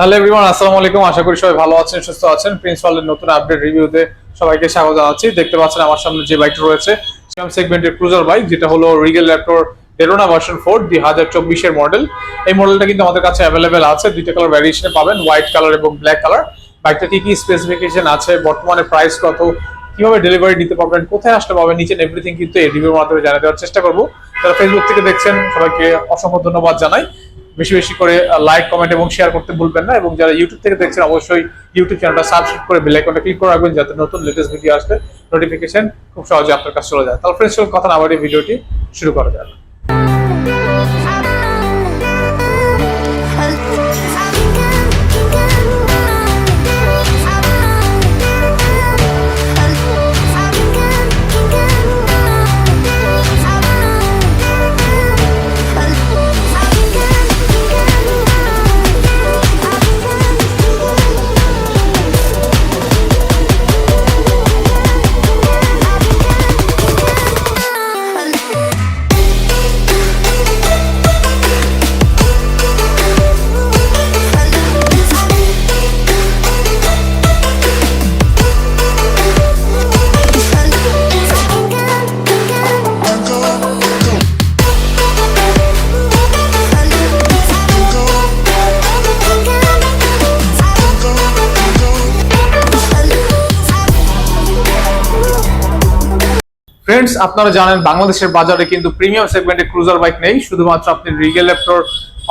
Hello everyone আসসালামু আলাইকুম। আশা করি সবাই ভালো আছেন, সুস্থ আছেন। প্রিন্সিপালের নতুন আপডেট রিভিউতে সবাইকে স্বাগত জানাচ্ছি। দেখতে পাচ্ছেন আমার সামনে যে বাইকটা রয়েছে সেম সেগমেন্টের ক্রুজার বাইক যেটা হলো রিগেল ল্যাপটর ডেরোনা ভার্সন ফোর দুই হাজার চব্বিশের মডেল এই মডেলটা কিন্তু আমাদের কাছে অ্যাভেলেবেল আছে। দুইটা কালার ভ্যারিয়েশনে পাবেন হোয়াইট কালার এবং ব্ল্যাক কালার বাইকটা কি কি স্পেসিফিকেশন আছে, বর্তমানে প্রাইস কত, কীভাবে ডেলিভারি দিতে পারবেন, কোথায় আসতে পারবেন নিচেন এভরিথিং কিন্তু এই রিভিউর মাধ্যমে জানিয়ে দেওয়ার চেষ্টা করব। যারা ফেসবুক থেকে দেখছেন, সবাইকে অসংখ্য ধন্যবাদ জানাই। বেশি বেশি করে লাইক কমেন্ট এবং শেয়ার করতে ভুলবেন না এবং যারা ইউটিউব থেকে দেখছেন অবশ্যই ইউটিউব চ্যানেলটা সাবস্ক্রাইব করে বেল আইকনটা ক্লিক করে রাখবেন যাতে নতুন লেটেস্ট ভিডিও আসলে নোটিফিকেশন খুব সহজে আপনার কাছে চলে যায়। তাহলে ফ্রেন্ডস কথা না বাড়িয়ে ভিডিওটি শুরু করা যাক। ফ্রেন্ডস আপনারা জানেন বাংলাদেশের বাজারে কিন্তু প্রিমিয়াম সেগমেন্টে ক্রুজার বাইক নেই। শুধুমাত্র আপনি Regal Raptor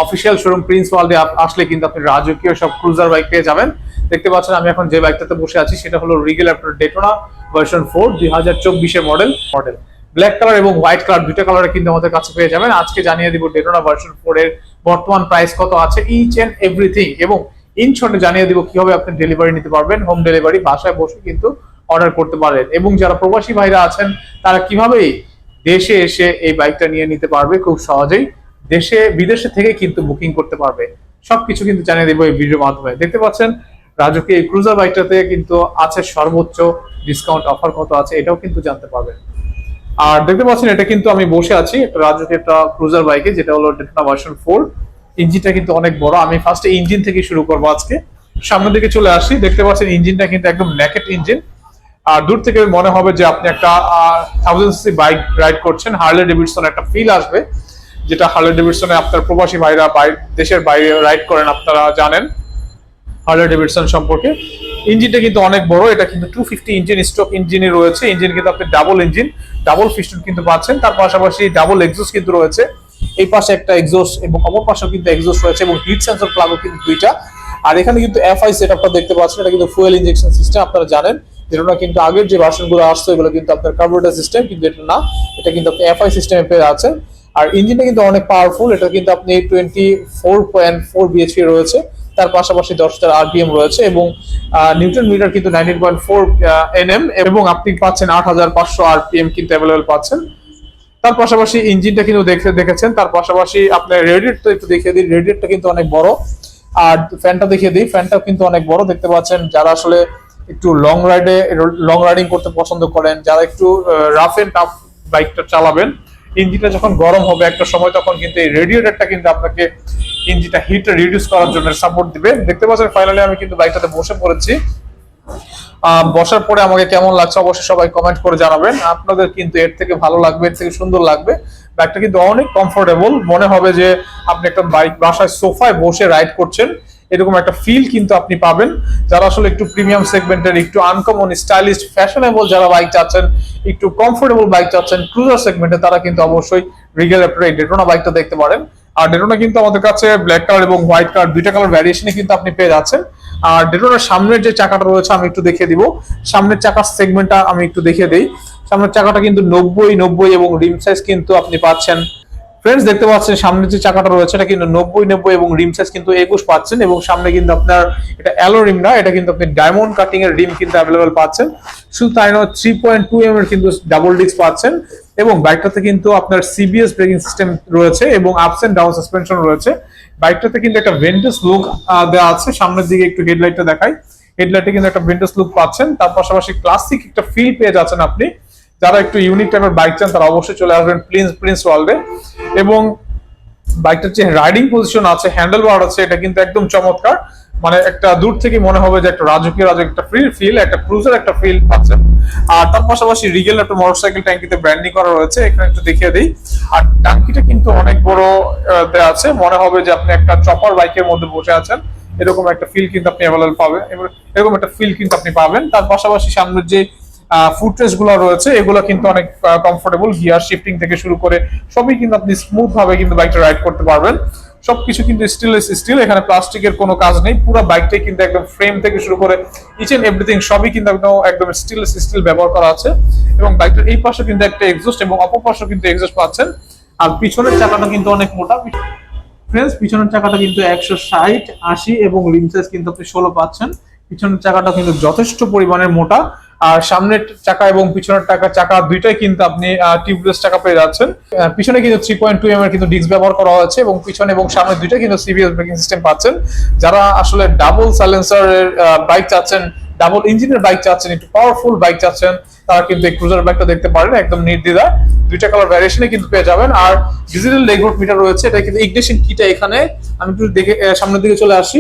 official showroom Prince ওয়ার্ল্ডে আসলে কিন্তু আপনি রাজকীয় সব ক্রুজার বাইক পেয়ে যাবেন। দেখতে পাচ্ছেন আমি এখন যে বাইকটাতে বসে আছি, সেটা হলো Regal Raptor Daytona version four দুই হাজার চব্বিশের মডেল মডেল ব্ল্যাক কালার এবং হোয়াইট কালার দুইটা কালারে কিন্তু আমাদের কাছে পেয়ে যাবেন। আজকে জানিয়ে দিব ডেটোনা ভার্সন ফোর এর বর্তমান প্রাইস কত আছে ইচ এন্ড এভরিথিং এবং ইন শর্টে জানিয়ে দিব কীভাবে আপনি ডেলিভারি নিতে পারবেন। হোম ডেলিভারি বাসায় বসে কিন্তু অর্ডার করতে পারেন। এবং যারা প্রবাসী ভাইরা আছেন, তারা কীভাবে দেশে এসে এই বাইকটা নিয়ে নিতে পারবে? খুব সহজেই দেশে, বিদেশে থেকে কিন্তু বুকিং করতে পারবে। সবকিছু কিন্তু জানিয়ে দেবো এই ভিডিওর মাধ্যমে। দেখতে পাচ্ছেন রাজুকে এই ক্রুজার বাইকটাতে কিন্তু আছে সর্বোচ্চ ডিসকাউন্ট অফার কত আছে, এটাও কিন্তু জানতে পারবেন। আর দেখতে পাচ্ছেন, এটা কিন্তু আমি বসে আছি একটা রাজুকে একটা ক্রুজার বাইকে যেটা হলো ডেটনা ভার্সন ফোর ইঞ্জিনটা কিন্তু অনেক বড়। আমি ফার্স্টে ইঞ্জিন থেকে শুরু করব আজকে। সামনের দিকে চলে আসি। দেখতে পাচ্ছেন ইঞ্জিনটা কিন্তু একদম ন্যাকেট ইঞ্জিন আর দূর থেকে মনে হবে যে আপনি একটা থাউজেন্ড বাইক রাইড করছেন হার্লে ডেভিডসন একটা ফিল আসবে, যেটা হার্লে ডেভিডসনে আপনার প্রবাসী ভাইরা দেশের বাইরে রাইড করেন, আপনারা জানেন হার্লে ডেভিডসন সম্পর্কে। ইঞ্জিনটা কিন্তু অনেক বড়, এটা কিন্তু টু ফিফটি ইঞ্জিন স্টক ইঞ্জিনই রয়েছে ইঞ্জিন কিন্তু আপনি ডাবল ইঞ্জিন ডাবল ফিস্টন কিন্তু পাচ্ছেন, তার পাশাপাশি ডাবল এক্সোস কিন্তু রয়েছে। এই পাশে একটা এক্সোস এবং অপর পাশেও কিন্তু এক্সোস রয়েছে এবং হিট সেন্সর প্লাগও কিন্তু দুইটা। আর এখানে কিন্তু এফআই সেটআপটা দেখতে পাচ্ছেন, এটা কিন্তু ফুয়েল ইঞ্জেকশন সিস্টেম আপনারা জানেন। যেটা কিন্তু আগের যে ভার্সনগুলো আসতো এগুলো কিন্তু আপনার কার্বোরেটর সিস্টেম কিন্তু এটা না, এটা কিন্তু এফআই সিস্টেমে পেয়ে আছেন আর ইঞ্জিনটা কিন্তু অনেক পাওয়ারফুল এটা কিন্তু আপনি twenty four point four BHP রয়েছে। তার পাশাপাশি দশ হাজার আরপিএম রয়েছে এবং নিউটন মিটার কিন্তু নাইনটিন পয়েন্ট ফোর এনএম এবং আপনি পাচ্ছেন আট হাজার পাঁচশো আরপিএম কিন্তু অ্যাভেলেবেল পাচ্ছেন। তার পাশাপাশি ইঞ্জিনটা কিন্তু দেখে, দেখেছেন, তার পাশাপাশি আপনার রেডিয়েটটা একটু দেখিয়ে দিই রেডিয়েটটা কিন্তু অনেক বড়। আর ফ্যানটা দেখিয়ে দিই ফ্যানটাও কিন্তু অনেক বড়, দেখতে পাচ্ছেন যারা আসলে একটু লং রাইডে লং রাইডিং করতে পছন্দ করেন। যারা একটু রাফ এন্ড টাফ বাইকটা চালাবেন, ইঞ্জিনটা যখন গরম হবে, একটা সময় তখন কিন্তু এই রেডিয়েটরটা কিন্তু আপনাকে ইঞ্জিনটা হিট রিডিউস করার জন্য সাপোর্ট দিবে। দেখতে পাচ্ছেন ফাইনালি আমি কিন্তু বাইকটাতে বসে পড়েছি। বসার পরে আমাকে কেমন লাগছে অবশ্যই সবাই কমেন্ট করে জানাবেন। আপনাদের কিন্তু এর থেকে ভালো লাগবে, এর থেকে সুন্দর লাগবে। বাইকটা কিন্তু অনেক কমফোর্টেবল মনে হবে যে আপনি একটা বাইক বাসায় সোফায় বসে রাইড করছেন। এরকম একটা ফিল কিন্তু আপনি পাবেন। যারা আসলে একটু প্রিমিয়াম সেগমেন্টের একটু আনকমন স্টাইলিশ ফ্যাশনেবল যারা বাইক চাচ্ছেন, একটু কমফোর্টেবল বাইক চাচ্ছেন ক্রুজার সেগমেন্টে তারা কিন্তু অবশ্যই রিগেল এই ডেটোনা বাইকটা দেখতে পারেন। আর ডেটোনা কিন্তু আমাদের কাছে ব্ল্যাক কালার এবং হোয়াইট কালার দুইটা কালার ভ্যারিয়েশনে কিন্তু আপনি পেয়ে যাচ্ছেন। আর ডেটোনার সামনের যে চাকাটা রয়েছে আমি একটু দেখিয়ে দিব। সামনের চাকার সেগমেন্টটা আমি একটু দেখিয়ে দিই। সামনের চাকাটা কিন্তু নব্বই নব্বই এবং রিম সাইজ কিন্তু আপনি পাচ্ছেন ফ্রেন্ডস দেখতে পাচ্ছেন, সামনে যে চাকাটা রয়েছে, এটা কিন্তু নব্বই নব্বই এবং রিম সাইজ কিন্তু একুশ পাচ্ছেন এবং সামনে কিন্তু আপনার এটা অ্যালো রিম না, এটা কিন্তু আপনি ডায়মন্ড কাটিং এর রিম কিন্তু অ্যাভেলেবেল পাচ্ছেন। শুধু তাই নয় থ্রি পয়েন্ট টু এম এর কিন্তু ডাবল ডিস্ক পাচ্ছেন এবং বাইকটাতে কিন্তু আপনার সিবিএস ব্রেকিং সিস্টেম রয়েছে এবং আপস এন্ড ডাউন সাসপেনশন রয়েছে। বাইকটাতে কিন্তু একটা ভেন্টাস লুক দেওয়া আছে। সামনের দিকে একটু হেডলাইটটা দেখাই। হেডলাইটে কিন্তু একটা ভেন্টাস লুক পাচ্ছেন। তার পাশাপাশি ক্লাসিক একটা ফিল পেয়ে যাচ্ছেন আপনি। যারা একটু ইউনিক টাইপের বাইক চান, তারা অবশ্যই চলে আসবেন প্রিন্স প্রিন্স ওয়ার্ল্ডে এবং বাইকটার যে রাইডিং পজিশন আছে হ্যান্ডেল বার আছে, এটা কিন্তু একদম চমৎকার। মানে একটা দূর থেকে মনে হবে যে একটা রাজকীয় রাজকীয় একটা ফিল ফিল একটা ক্রুজার একটা ফিল পাচ্ছেন। আর তার পাশাপাশি রিগেল একটা মোটরসাইকেল ট্যাঙ্কিতে ব্র্যান্ডিং করা রয়েছে, এখানে একটু দেখিয়ে দিই। আর ট্যাঙ্কিটা কিন্তু অনেক বড় দেয়া আছে। মনে হবে যে আপনি একটা চপার বাইকের মধ্যে বসে আছেন। এরকম একটা ফিল কিন্তু আপনি অ্যাভেলেবল পাবেন। এরকম একটা ফিল কিন্তু আপনি পাবেন। তার পাশাপাশি সামনের যে ফুটরেসগুলো রয়েছে, এগুলো কিন্তু অনেক কমফোর্টেবল গিয়ার শিফটিং থেকে শুরু করে সবই কিন্তু আপনি স্মুথ ভাবে কিন্তু বাইকটা রাইড করতে পারবেন। সবকিছু কিন্তু স্টিললেস স্টিল এখানে প্লাস্টিকের কোনো কাজ নেই, পুরো বাইকটাই কিন্তু একদম ফ্রেম থেকে শুরু করে ইচ এন্ড এভরিথিং সবই কিন্তু একদম একদম স্টিললেস স্টিল ব্যবহার করা আছে। এবং বাইকটার এই পাশে কিন্তু একটা এক্সস্ট এবং অপর পাশে কিন্তু এক্সস্ট পাচ্ছেন। আর পিছনের চাকাটা কিন্তু অনেক মোটা। ফ্রেন্ডস পিছনের চাকাটা কিন্তু একশো ষাট, আশি এবং রিম সাইজ কিন্তু আপনি ষোলো পাচ্ছেন। পিছনের চাকাটা কিন্তু যথেষ্ট পরিমাণের মোটা। আর সামনের চাকা এবং পিছনের টাকা চাকা দুইটাই কিন্তু আপনি টিউবলেস চাকা পেয়ে যাচ্ছেন। পিছনে কিন্তু থ্রি পয়েন্ট টু এম এর কিন্তু ডিস্ক ব্যবহার করা হয়েছে এবং পিছনে এবং সামনে দুইটা কিন্তু সিবিএস ব্রেকিং সিস্টেম পাচ্ছেন। যারা আসলে ডাবল সাইলেন্সারের বাইক চাচ্ছেন ডাবল ইঞ্জিনের বাইক চাচ্ছেন, একটু পাওয়ারফুল বাইক চাচ্ছেন, তারা কিন্তু এই ক্রুজার বাইকটা দেখতে পারেন, একদম নির্দ্বিধায়। দুইটা কালার ভ্যারিয়েশনে কিন্তু পেয়ে যাবেন। আর ডিজিটাল লেগরুট মিটার রয়েছে, এটা কিন্তু ইগনিশন কিটা এখানে, আমি একটু দেখে সামনের দিকে চলে আসি।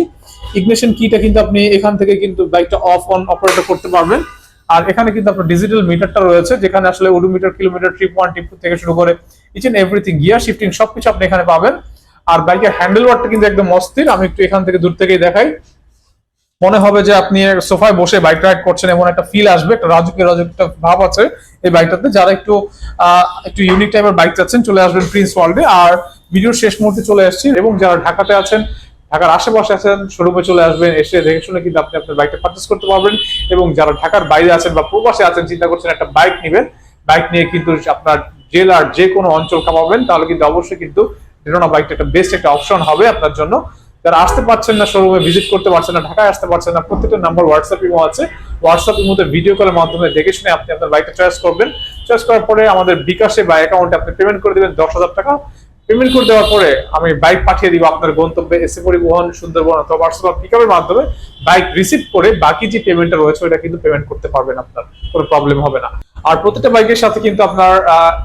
ইগনিশন কিটা কিন্তু আপনি এখান থেকে কিন্তু বাইকটা অফ অন অপারেট করতে পারবেন। আর এখানে কিন্তু আপনার ডিজিটাল মিটারটা রয়েছে, যেখানে আসলে odometer kilometre trip one trip থেকে শুরু করে each and everything gear shifting সবকিছু আপনি এখানে পাবেন। আর বাইকের হ্যান্ডেল বারটা কিন্তু একদম অস্থির, আমি একটু এখান থেকে দূর থেকেই দেখাই। মনে হবে যে আপনি সোফায় বসে বাইক রাইড করছেন, এমন একটা ফিল আসবে, একটা রাজকীয় রাজকীয় একটা ভাব আছে এই বাইকটাতে। যারা একটু একটু ইউনিক টাইপের বাইক চাচ্ছেন, চলে আসবেন প্রিন্স ওয়ার্ল্ডে আর ভিডিওর শেষ মুহূর্তে চলে আসছি এবং যারা ঢাকাতে আছেন ঢাকার আশেপাশে আছেন, শোরুমে চলে আসবেন, এসে দেখে শুনে কিন্তু আপনি আপনার বাইকটা পারচেস করতে পারবেন এবং যারা ঢাকার বাইরে আছেন বা প্রবাসে আছেন, চিন্তা করছেন একটা বাইক নেবেন বাইক নিয়ে কিন্তু আপনার জেলার যে কোনো অঞ্চল কামাবেন, তাহলে কিন্তু অবশ্যই কিন্তু ডেরোনা বাইকটা একটা বেস্ট একটা অপশন হবে আপনার জন্য। যারা আসতে পারছেন না, শোরুমে ভিজিট করতে পারছেন না, ঢাকায় আসতে পারছেন না, প্রত্যেকটা নাম্বার হোয়াটসঅ্যাপ ইমো আছে। হোয়াটসঅ্যাপ ইমোতে ভিডিও কলের মাধ্যমে দেখে শুনে আপনি আপনার বাইকটা চয়েস করবেন। চয়েস করার পরে আমাদের বিকাশে বা অ্যাকাউন্টে আপনি পেমেন্ট করে দেবেন দশ হাজার টাকা। পেমেন্ট করে দেওয়ার পরে আমি বাইক পাঠিয়ে দিব আপনার গন্তব্যে এসে পরিবহন, সুন্দরবন অথবা হোয়াটসঅ্যাপ পিক আপের মাধ্যমে। বাইক রিসিভ করে বাকি যে পেমেন্টটা রয়েছে ওটা কিন্তু পেমেন্ট করতে পারবেন আপনার। কোনো প্রবলেম হবে না। আর প্রত্যেকটা বাইকের সাথে কিন্তু আপনার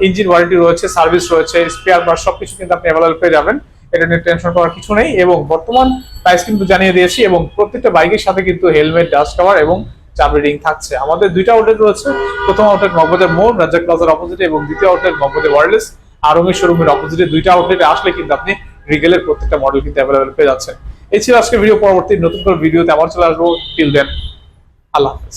ইঞ্জিন ওয়ারেন্টি রয়েছে সার্ভিস রয়েছে স্পেয়ার বার সবকিছু কিন্তু আপনি অ্যাভেলেবল পেয়ে যাবেন। এটা নিয়ে টেনশন করার কিছু নেই এবং বর্তমান প্রাইস কিন্তু জানিয়ে দিয়েছি এবং প্রত্যেকটা বাইকের সাথে কিন্তু হেলমেট ডাস্ট কভার এবং চাবি রিং থাকছে। আমাদের দুইটা আউটলেট রয়েছে। প্রথম আউটলেট মগবাজার মোড়, রাজ্জাক প্লাজার অপোজিটে এবং দ্বিতীয় আউটলেট মগবাজার ওয়ারলেস আরমি শোরুমের অপোজিটে দুইটা আউটলেটে আসলে কিন্তু আপনি রিগেলের প্রত্যেকটা মডেল কিন্তু অ্যাভেলেবেল পেয়ে যাচ্ছেন। এই ছিল আজকে ভিডিও পরবর্তী নতুন করে ভিডিওতে আবার চলে আসব। টিল দেন আল্লাহ হাফেজ।